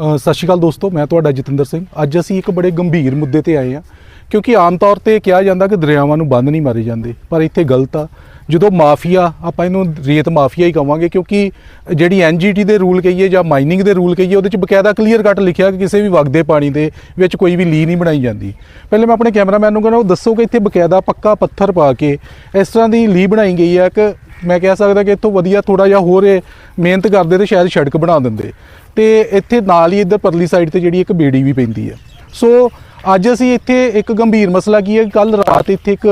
ਸਤਿ ਸ਼੍ਰੀ ਅਕਾਲ ਦੋਸਤੋ, ਮੈਂ ਤੁਹਾਡਾ ਜਤਿੰਦਰ ਸਿੰਘ। ਅੱਜ ਅਸੀਂ ਇੱਕ ਬੜੇ ਗੰਭੀਰ ਮੁੱਦੇ ਤੇ ਆਏ ਹਾਂ, ਕਿਉਂਕਿ ਆਮ ਤੌਰ ਤੇ ਕਿਹਾ ਜਾਂਦਾ ਕਿ ਦਰਿਆਵਾਂ ਨੂੰ ਬੰਦ ਨਹੀਂ ਮਾਰੇ ਜਾਂਦੇ, ਪਰ ਇੱਥੇ ਗਲਤ ਆ। ਜਦੋਂ ਮਾਫੀਆ, ਆਪਾਂ ਇਹਨੂੰ ਰੇਤ ਮਾਫੀਆ ਹੀ ਕਵਾਂਗੇ, ਕਿਉਂਕਿ ਜਿਹੜੀ ਐਨਜੀਟੀ ਦੇ ਰੂਲ ਕਹੀਏ ਜਾਂ ਮਾਈਨਿੰਗ ਦੇ ਰੂਲ ਕਹੀਏ, ਉਹਦੇ ਚ ਬਕਾਇਦਾ ਕਲੀਅਰ ਕੱਟ ਲਿਖਿਆ ਕਿ ਕਿਸੇ ਵੀ ਵਗਦੇ ਪਾਣੀ ਦੇ ਵਿੱਚ ਕੋਈ ਵੀ ਲੀ ਨਹੀਂ ਬਣਾਈ ਜਾਂਦੀ। ਪਹਿਲੇ ਮੈਂ ਆਪਣੇ ਕੈਮਰਾਮੈਨ ਨੂੰ ਕਹਿੰਦਾ, ਉਹ ਦੱਸੋ ਕਿ ਇੱਥੇ ਬਕਾਇਦਾ ਪੱਕਾ ਪੱਥਰ ਪਾ ਕੇ ਇਸ ਤਰ੍ਹਾਂ ਦੀ ਲੀ ਬਣਾਈ ਗਈ ਹੈ ਕਿ ਮੈਂ ਕਹਿ ਸਕਦਾ ਕਿ ਇੱਥੋਂ ਵਧੀਆ ਥੋੜਾ ਜਿਹਾ ਹੋਰ ਮਿਹਨਤ ਕਰਦੇ ਤੇ ਸ਼ਾਇਦ ਸੜਕ ਬਣਾ ਦਿੰਦੇ। ਤੇ ਇੱਥੇ ਨਾਲ ਹੀ ਇੱਧਰ ਪਰਲੀ ਸਾਈਡ ਤੇ ਜਿਹੜੀ ਇੱਕ ਬੇੜੀ ਵੀ ਪੈਂਦੀ ਹੈ। ਸੋ ਅੱਜ ਅਸੀਂ ਇੱਥੇ ਇੱਕ ਗੰਭੀਰ ਮਸਲਾ ਕੀ ਹੈ ਕੱਲ ਰਾਤ ਇੱਥੇ ਇੱਕ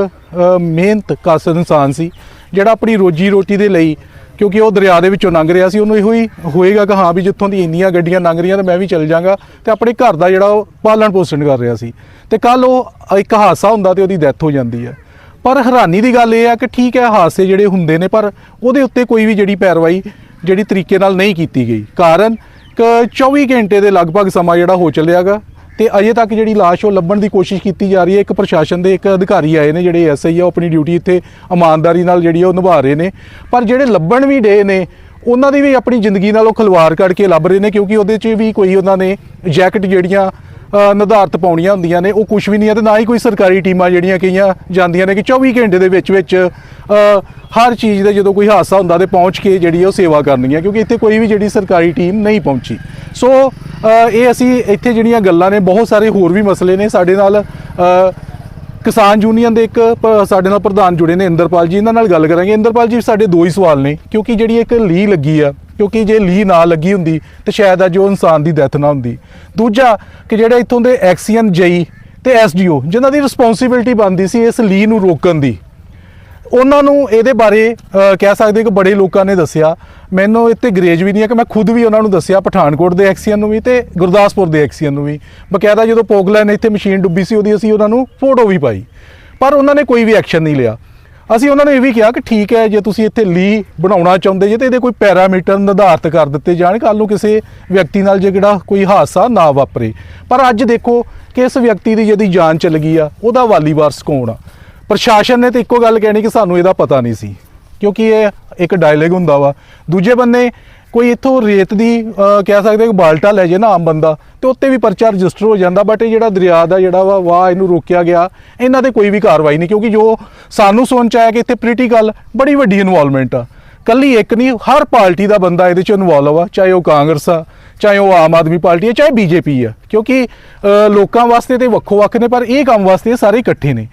ਮਿਹਨਤ ਕਸ ਇਨਸਾਨ ਸੀ, ਜਿਹੜਾ ਆਪਣੀ ਰੋਜੀ ਰੋਟੀ ਦੇ ਲਈ, ਕਿਉਂਕਿ ਉਹ ਦਰਿਆ ਦੇ ਵਿੱਚੋਂ ਲੰਘ ਰਿਹਾ ਸੀ, ਉਹਨੂੰ ਇਹੋ ਹੀ ਹੋਏਗਾ ਕਿ ਹਾਂ ਵੀ ਜਿੱਥੋਂ ਦੀ ਇੰਨੀਆਂ ਗੱਡੀਆਂ ਲੰਘ ਰਹੀਆਂ ਤਾਂ ਮੈਂ ਵੀ ਚੱਲ ਜਾਗਾ ਤੇ ਆਪਣੇ ਘਰ ਦਾ ਜਿਹੜਾ ਉਹ ਪਾਲਣ ਪੋਸ਼ਣ ਕਰ ਰਿਹਾ ਸੀ। ਤੇ ਕੱਲ ਉਹ ਇੱਕ ਹਾਦਸਾ ਹੁੰਦਾ ਤੇ ਉਹਦੀ ਡੈਥ ਹੋ ਜਾਂਦੀ ਹੈ। ਪਰ ਹੈਰਾਨੀ ਦੀ ਗੱਲ ਇਹ ਆ ਕਿ ਠੀਕ ਹੈ ਹਾਦਸੇ ਜਿਹੜੇ ਹੁੰਦੇ ਨੇ, ਪਰ ਉਹਦੇ ਉੱਤੇ ਕੋਈ ਵੀ ਜਿਹੜੀ ਪੈਰਵਾਈ ਜਿਹੜੀ ਤਰੀਕੇ ਨਾਲ ਨਹੀਂ ਕੀਤੀ ਗਈ। ਕਾਰਨ ਕਿ 24 ਘੰਟੇ ਦੇ ਲਗਭਗ ਸਮਾਂ ਜਿਹੜਾ ਹੋ ਚੱਲਿਆਗਾ ਤੇ ਅਜੇ ਤੱਕ ਜਿਹੜੀ ਲਾਸ਼ ਉਹ ਲੱਭਣ ਦੀ ਕੋਸ਼ਿਸ਼ ਕੀਤੀ ਜਾ ਰਹੀ ਹੈ, ਇੱਕ ਪ੍ਰਸ਼ਾਸਨ ਦੇ ਇੱਕ ਅਧਿਕਾਰੀ ਆਏ ਨੇ ਜਿਹੜੇ ਐਸਆਈ ਆ, ਉਹ ਆਪਣੀ ਡਿਊਟੀ ਇੱਥੇ ਇਮਾਨਦਾਰੀ ਨਾਲ ਜਿਹੜੀ ਉਹ ਨਿਭਾ ਰਹੇ ਨੇ। ਪਰ ਜਿਹੜੇ ਲੱਭਣ ਵੀ ਡੇ ਨੇ, ਉਹਨਾਂ ਦੀ ਵੀ ਆਪਣੀ ਜ਼ਿੰਦਗੀ ਨਾਲ ਉਹ ਖਲਵਾਰ ਕੇ ਲੱਭ ਰਹੇ ਨੇ, ਕਿਉਂਕਿ ਉਹਦੇ 'ਚ ਵੀ ਕੋਈ ਉਹਨਾਂ ਨੇ ਜੈਕਟ ਜਿਹੜੀਆਂ ਨਿਰਧਾਰਤ ਪਾਉਣੀਆਂ ਹੁੰਦੀਆਂ ਨੇ, ਉਹ ਕੁਝ ਵੀ ਨਹੀਂ ਹੈ ਤੇ ਨਾ ਹੀ ਕੋਈ ਸਰਕਾਰੀ ਟੀਮਾਂ ਜਿਹੜੀਆਂ ਕਈਆਂ ਜਾਂਦੀਆਂ ਨੇ ਕਿ 24 ਘੰਟੇ ਦੇ ਵਿੱਚ ਵਿੱਚ ਹਰ ਚੀਜ਼ ਦੇ ਜਦੋਂ ਕੋਈ ਹਾਦਸਾ ਹੁੰਦਾ ਤੇ ਪਹੁੰਚ ਕੇ ਜਿਹੜੀ ਉਹ ਸੇਵਾ ਕਰਨੀ ਹੈ ਕਿਉਂਕਿ ਇੱਥੇ ਕੋਈ ਵੀ ਜਿਹੜੀ ਸਰਕਾਰੀ ਟੀਮ ਨਹੀਂ ਪਹੁੰਚੀ। ਸੋ ਇਹ ਅਸੀਂ ਇੱਥੇ ਜਿਹੜੀਆਂ ਗੱਲਾਂ ਨੇ, ਬਹੁਤ ਸਾਰੇ ਹੋਰ ਵੀ ਮਸਲੇ ਨੇ, ਸਾਡੇ ਨਾਲ ਕਿਸਾਨ ਯੂਨੀਅਨ ਦੇ ਇੱਕ ਪ- ਸਾਡੇ ਨਾਲ ਪ੍ਰਧਾਨ ਜੁੜੇ ਨੇ ਇੰਦਰਪਾਲ ਜੀ, ਇਹਨਾਂ ਨਾਲ ਗੱਲ ਕਰਾਂਗੇ। ਇੰਦਰਪਾਲ ਜੀ, ਸਾਡੇ ਦੋ ਹੀ ਸਵਾਲ ਨੇ, ਕਿਉਂਕਿ ਜਿਹੜੀ ਇੱਕ ਲੀ ਲੱਗੀ ਆ ਕਿਉਂਕਿ ਜੇ ਲੀ ਨਾ ਲੱਗੀ ਹੁੰਦੀ ਤੇ ਸ਼ਾਇਦ ਅੱਜ ਉਹ ਇਨਸਾਨ ਦੀ ਡੈਥ ਨਾ ਹੁੰਦੀ। ਦੂਜਾ ਕਿ ਜਿਹੜੇ ਇੱਥੋਂ ਦੇ ਐਕਸੀਅਨ ਜਈ ਤੇ ਐਸਡੀਓ ਜਿਨ੍ਹਾਂ ਦੀ ਰਿਸਪੌਂਸਿਬਿਲਟੀ ਬਣਦੀ ਸੀ ਇਸ ਲੀ ਨੂੰ ਰੋਕਣ ਦੀ, ਉਹਨਾਂ ਨੂੰ ਇਹਦੇ ਬਾਰੇ ਕਹਿ ਸਕਦੇ ਕਿ ਬੜੇ ਲੋਕਾਂ ਨੇ ਦੱਸਿਆ। ਮੈਨੂੰ ਇੱਥੇ ਗਰੇਜ ਵੀ ਨਹੀਂ ਹੈ ਕਿ ਮੈਂ ਖੁਦ ਵੀ ਉਹਨਾਂ ਨੂੰ ਦੱਸਿਆ, ਪਠਾਨਕੋਟ ਦੇ ਐਕਸੀਅਨ ਨੂੰ ਵੀ ਤੇ ਗੁਰਦਾਸਪੁਰ ਦੇ ਐਕਸੀਅਨ ਨੂੰ ਵੀ। ਬਕਾਇਦਾ ਜਦੋਂ ਪੋਗਲੈਨ ਇੱਥੇ ਮਸ਼ੀਨ ਡੁੱਬੀ ਸੀ, ਉਹਦੀ ਅਸੀਂ ਉਹਨਾਂ ਨੂੰ ਫੋਟੋ ਵੀ ਪਾਈ। ਪਰ ਉਹਨਾਂ ਨੇ ਕੋਈ ਵੀ ਐਕਸ਼ਨ ਨਹੀਂ ਲਿਆ। ਅਸੀਂ ਉਹਨਾਂ ਨੂੰ ਇਹ ਵੀ ਕਿਹਾ ਕਿ ਠੀਕ ਹੈ, ਜੇ ਤੁਸੀਂ ਇੱਥੇ ਲੀ ਬਣਾਉਣਾ ਚਾਹੁੰਦੇ ਜੇ ਤੇ ਇਹਦੇ ਕੋਈ ਪੈਰਾਮੀਟਰ ਨਿਰਧਾਰਤ ਕਰ ਦਿੱਤੇ ਜਾਣ ਕੱਲ ਨੂੰ ਕਿਸੇ ਵਿਅਕਤੀ ਨਾਲ ਜੇ ਜਿਹੜਾ ਕੋਈ ਹਾਦਸਾ ਨਾ ਵਾਪਰੇ। ਪਰ ਅੱਜ ਦੇਖੋ ਕਿ ਇਸ ਵਿਅਕਤੀ ਦੀ ਜਿਹਦੀ ਜਾਨ ਚਲ ਗਈ ਆ, ਉਹਦਾ ਵਾਲੀ ਵਾਰਸ ਕੌਣ ਆ? ਪ੍ਰਸ਼ਾਸਨ ਨੇ ਤਾਂ ਇੱਕੋ ਗੱਲ ਕਹਿਣੀ ਕਿ ਸਾਨੂੰ ਇਹਦਾ ਪਤਾ ਨਹੀਂ ਸੀ, ਕਿਉਂਕਿ ਇਹ ਇੱਕ ਡਾਇਲੌਗ ਹੁੰਦਾ ਵਾ। ਦੂਜੇ ਬੰਨੇ ਕੋਈ ਇੱਥੋਂ ਰੇਤ ਦੀ ਕਹਿ ਸਕਦੇ ਕਿ ਬਾਲਟਾ ਲੈ ਜੇ ਨਾ ਆਮ ਬੰਦਾ, ਤੇ ਉੱਤੇ ਵੀ ਪਰਚਾ ਰਜਿਸਟਰ ਹੋ ਜਾਂਦਾ ਬਟ ਇਹ ਜਿਹੜਾ ਦਰਿਆ ਦਾ ਜਿਹੜਾ ਵਾ, ਵਾਹ ਇਹਨੂੰ ਰੋਕਿਆ ਗਿਆ, ਇਹਨਾਂ ਤੇ ਕੋਈ ਵੀ ਕਾਰਵਾਈ ਨਹੀਂ, ਕਿਉਂਕਿ ਜੋ ਸਾਨੂੰ ਸੁਣ 'ਚ ਆਇਆ ਕਿ ਇੱਥੇ ਪੋਲੀਟੀਕਲ ਬੜੀ ਵੱਡੀ ਇਨਵੋਲਵਮੈਂਟ ਆ। ਕੱਲੀ ਇੱਕ ਨਹੀਂ, ਹਰ ਪਾਰਟੀ ਦਾ ਬੰਦਾ ਇਹਦੇ ਚ ਇਨਵੋਲਵ ਆ, ਚਾਹੇ ਉਹ ਕਾਂਗਰਸ ਆ, ਚਾਹੇ ਉਹ ਆਮ ਆਦਮੀ ਪਾਰਟੀ ਆ, ਚਾਹੇ ਬੀਜੇਪੀ ਆ, ਕਿਉਂਕਿ ਲੋਕਾਂ ਵਾਸਤੇ ਤੇ ਵੱਖੋ ਵੱਖ ਨੇ, ਪਰ ਇਹ ਕੰਮ ਵਾਸਤੇ ਇਹ ਸਾਰੇ ਇਕੱਠੇ ਨੇ।